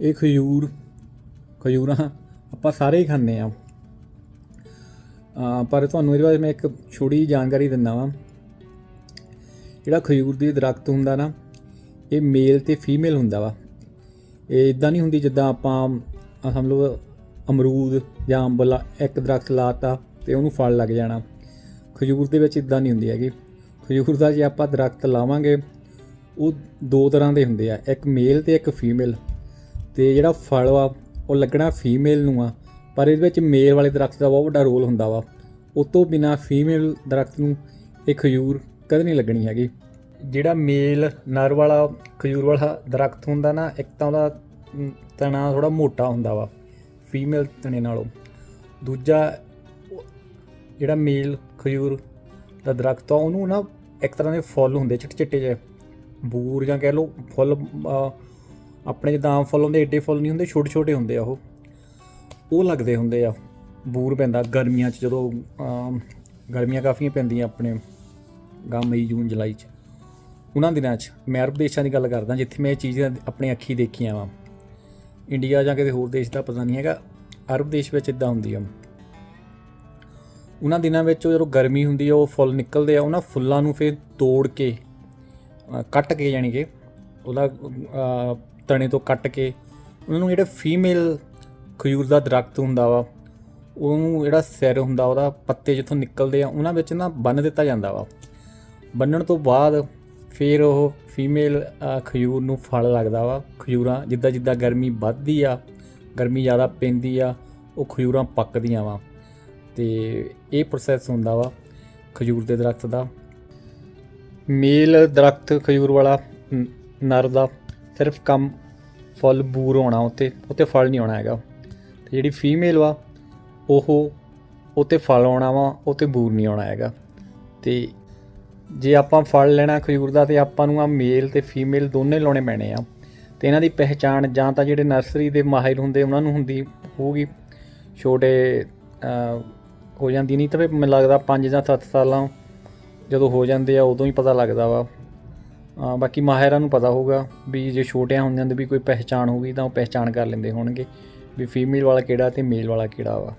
ਇਹ ਖਜੂਰ, ਖਜੂਰਾਂ ਆਪਾਂ ਸਾਰੇ ਹੀ ਖਾਂਦੇ ਆ ਪਰ ਤੁਹਾਨੂੰ ਇਹਦੇ ਬਾਰੇ ਮੈਂ ਇੱਕ ਛੋਟੀ ਜਿਹੀ ਜਾਣਕਾਰੀ ਦਿੰਦਾ ਵਾਂ। ਜਿਹੜਾ ਖਜੂਰ ਦੀ ਦਰਖਤ ਹੁੰਦਾ ਨਾ, ਇਹ ਮੇਲ ਤੇ ਫੀਮੇਲ ਹੁੰਦਾ ਵਾ। ਇਹ ਇਦਾਂ ਨਹੀਂ ਹੁੰਦੀ ਜਿੱਦਾਂ ਆਪਾਂ, ਆਹ ਸਮਝ ਲਓ ਅਮਰੂਦ ਜਾਂ ਅੰਬ ਲਾ, ਇੱਕ ਦਰਖਤ ਲਾਤਾ ਤੇ ਉਹਨੂੰ ਫਲ ਲੱਗ ਜਾਣਾ। ਖਜੂਰ ਦੇ ਵਿੱਚ ਇਦਾਂ ਨਹੀਂ ਹੁੰਦੀ ਹੈਗੀ। ਖਜੂਰ ਦਾ ਜੇ ਆਪਾਂ ਦਰਖਤ ਲਾਵਾਂਗੇ, ਉਹ ਦੋ ਤਰ੍ਹਾਂ ਦੇ ਹੁੰਦੇ ਆ, ਇੱਕ ਮੇਲ ਤੇ ਇੱਕ ਫੀਮੇਲ ਤੇ ਜਿਹੜਾ ਫਲ ਵਾ, ਉਹ ਲੱਗਣਾ ਫੀਮੇਲ ਨੂੰ ਆ, ਪਰ ਇਹਦੇ ਵਿੱਚ ਮੇਲ ਵਾਲੇ ਦਰਖਤ ਦਾ ਬਹੁਤ ਵੱਡਾ ਰੋਲ ਹੁੰਦਾ ਵਾ। ਉਸ ਤੋਂ ਬਿਨਾ ਫੀਮੇਲ ਦਰਖਤ ਨੂੰ ਇਹ ਖਜੂਰ ਕਦੇ ਨਹੀਂ ਲੱਗਣੀ ਹੈਗੀ। ਜਿਹੜਾ ਮੇਲ ਨਰ ਵਾਲਾ ਖਜੂਰ ਵਾਲਾ ਦਰਖਤ ਹੁੰਦਾ ਨਾ, ਇੱਕ ਤਾਂ ਉਹਦਾ ਤਣਾ ਥੋੜਾ ਮੋਟਾ ਹੁੰਦਾ ਵਾ ਫੀਮੇਲ ਤਣੇ ਨਾਲੋਂ। ਦੂਜਾ, ਜਿਹੜਾ ਮੇਲ ਖਜੂਰ ਦਾ ਦਰਖਤ ਆ, ਉਹਨੂੰ ਨਾ ਇੱਕ ਤਰ੍ਹਾਂ ਦੇ ਫੁੱਲ ਹੁੰਦੇ ਚਿੱਟੇ ਚਿੱਟੇ ਜਿਹੇ, ਬੂਰ ਜਾਂ ਕਹਿ ਲਓ, ਫੁੱਲ ਆਪਣੇ ਜਿੱਦਾਂ ਆਮ ਫੁੱਲ ਹੁੰਦੇ, ਏਡੇ ਫੁੱਲ ਨਹੀਂ ਹੁੰਦੇ, ਛੋਟੇ ਛੋਟੇ ਹੁੰਦੇ ਆ ਉਹ। ਉਹ ਲੱਗਦੇ ਹੁੰਦੇ ਆ। ਬੂਰ ਪੈਂਦਾ, ਗਰਮੀਆਂ 'ਚ ਜਦੋਂ ਗਰਮੀਆਂ ਕਾਫੀਆਂ ਪੈਂਦੀਆਂ ਆਪਣੇ ਗਾ ਮਈ, ਜੂਨ, ਜੁਲਾਈ 'ਚ। ਉਹਨਾਂ ਦਿਨਾਂ 'ਚ ਮੈਂ ਅਰਬ ਦੇਸ਼ਾਂ ਦੀ ਗੱਲ ਕਰਦਾ, ਜਿੱਥੇ ਮੈਂ ਇਹ ਚੀਜ਼ਾਂ ਆਪਣੀ ਅੱਖੀ ਦੇਖੀਆਂ ਵਾ। ਇੰਡੀਆ ਜਾਂ ਕਿਸੇ ਹੋਰ ਦੇਸ਼ ਦਾ ਪਤਾ ਨਹੀਂ ਹੈਗਾ, ਅਰਬ ਦੇਸ਼ ਵਿੱਚ ਇਦਾਂ ਹੁੰਦੀ ਆ। ਉਹਨਾਂ ਦਿਨਾਂ ਵਿੱਚ ਉਹ ਜਦੋਂ ਗਰਮੀ ਹੁੰਦੀ ਆ, ਉਹ ਫੁੱਲ ਨਿਕਲਦੇ ਆ, ਉਹਨਾਂ ਫੁੱਲਾਂ ਨੂੰ ਫਿਰ ਤੋੜ ਕੇ ਕੱਟ ਕੇ ਯਾਨੀ ਕਿ ਉਹਦਾ ਤਣੇ ਤੋਂ ਕੱਟ ਕੇ ਉਹਨਾਂ ਨੂੰ ਜਿਹੜਾ ਫੀਮੇਲ ਖਜੂਰ ਦਾ ਦਰਖਤ ਹੁੰਦਾ ਵਾ, ਉਹਨੂੰ ਜਿਹੜਾ ਸਿਰ ਹੁੰਦਾ ਉਹਦਾ ਪੱਤੇ ਜਿੱਥੋਂ ਨਿਕਲਦੇ ਆ, ਉਹਨਾਂ ਵਿੱਚ ਨਾ ਬੰਨ ਦਿੱਤਾ ਜਾਂਦਾ ਵਾ। ਬੰਨਣ ਤੋਂ ਬਾਅਦ ਫਿਰ ਉਹ ਫੀਮੇਲ ਖਜੂਰ ਨੂੰ ਫਲ ਲੱਗਦਾ ਵਾ। ਖਜੂਰਾਂ ਜਿੱਦਾਂ ਜਿੱਦਾਂ ਗਰਮੀ ਵੱਧਦੀ ਆ, ਗਰਮੀ ਜ਼ਿਆਦਾ ਪੈਂਦੀ ਆ, ਉਹ ਖਜੂਰਾਂ ਪੱਕਦੀਆਂ ਵਾ। ਤੇ ਇਹ ਪ੍ਰੋਸੈਸ ਹੁੰਦਾ ਵਾ ਖਜੂਰ ਦੇ ਦਰਖਤ ਦਾ। ਮੇਲ ਦਰਖਤ ਖਜੂਰ ਵਾਲਾ ਨਰ ਦਾ। ਸਿਰਫ ਕੰਮ ਫਲ ਬੂਰ ਹੋਣਾ ਉੱਤੇ ਉੱਤੇ ਫਲ ਨਹੀਂ ਆਉਣਾ ਹੈਗਾ। ਤੇ ਜਿਹੜੀ ਫੀਮੇਲ ਵਾ, ਉਹ ਉੱਤੇ ਫਲ ਆਉਣਾ ਵਾ, ਉੱਤੇ ਬੂਰ ਨਹੀਂ ਆਉਣਾ ਹੈਗਾ। ਤੇ ਜੇ ਆਪਾਂ ਫਲ ਲੈਣਾ ਖਜੂਰ ਦਾ, ਤੇ ਆਪਾਂ ਨੂੰ ਆ ਮੇਲ ਤੇ ਫੀਮੇਲ ਦੋਨੇ ਲਾਉਣੇ ਪੈਣੇ ਆ। ਤੇ ਇਹਨਾਂ ਦੀ ਪਹਿਚਾਣ ਜਾਂ ਤਾਂ ਜਿਹੜੇ ਨਰਸਰੀ ਦੇ ਮਾਹਿਰ ਹੁੰਦੇ, ਉਹਨਾਂ ਨੂੰ ਹੁੰਦੀ ਹੋਊਗੀ। ਛੋਟੇ ਹੋ ਜਾਂਦੀ ਨਹੀਂ ਤਾਂ ਮੈਨੂੰ ਲੱਗਦਾ 5 ਜਾਂ 7 ਸਾਲਾਂ ਜਦੋਂ ਹੋ ਜਾਂਦੇ ਆ, ਉਦੋਂ ਹੀ ਪਤਾ ਲੱਗਦਾ ਵਾ। ਬਾਕੀ ਮਾਹਿਰਾਂ ਨੂੰ ਪਤਾ ਹੋਊਗਾ ਵੀ ਜੇ ਛੋਟਿਆਂ ਹੁੰਦਿਆਂ ਦੇ ਵੀ ਕੋਈ ਪਹਿਚਾਣ ਹੋਊਗੀ ਤਾਂ ਉਹ ਪਹਿਚਾਣ ਕਰ ਲੈਂਦੇ ਹੋਣਗੇ ਵੀ ਫੀਮੇਲ ਵਾਲਾ ਕਿਹੜਾ ਤੇ ਮੇਲ ਵਾਲਾ ਕਿਹੜਾ ਵਾ।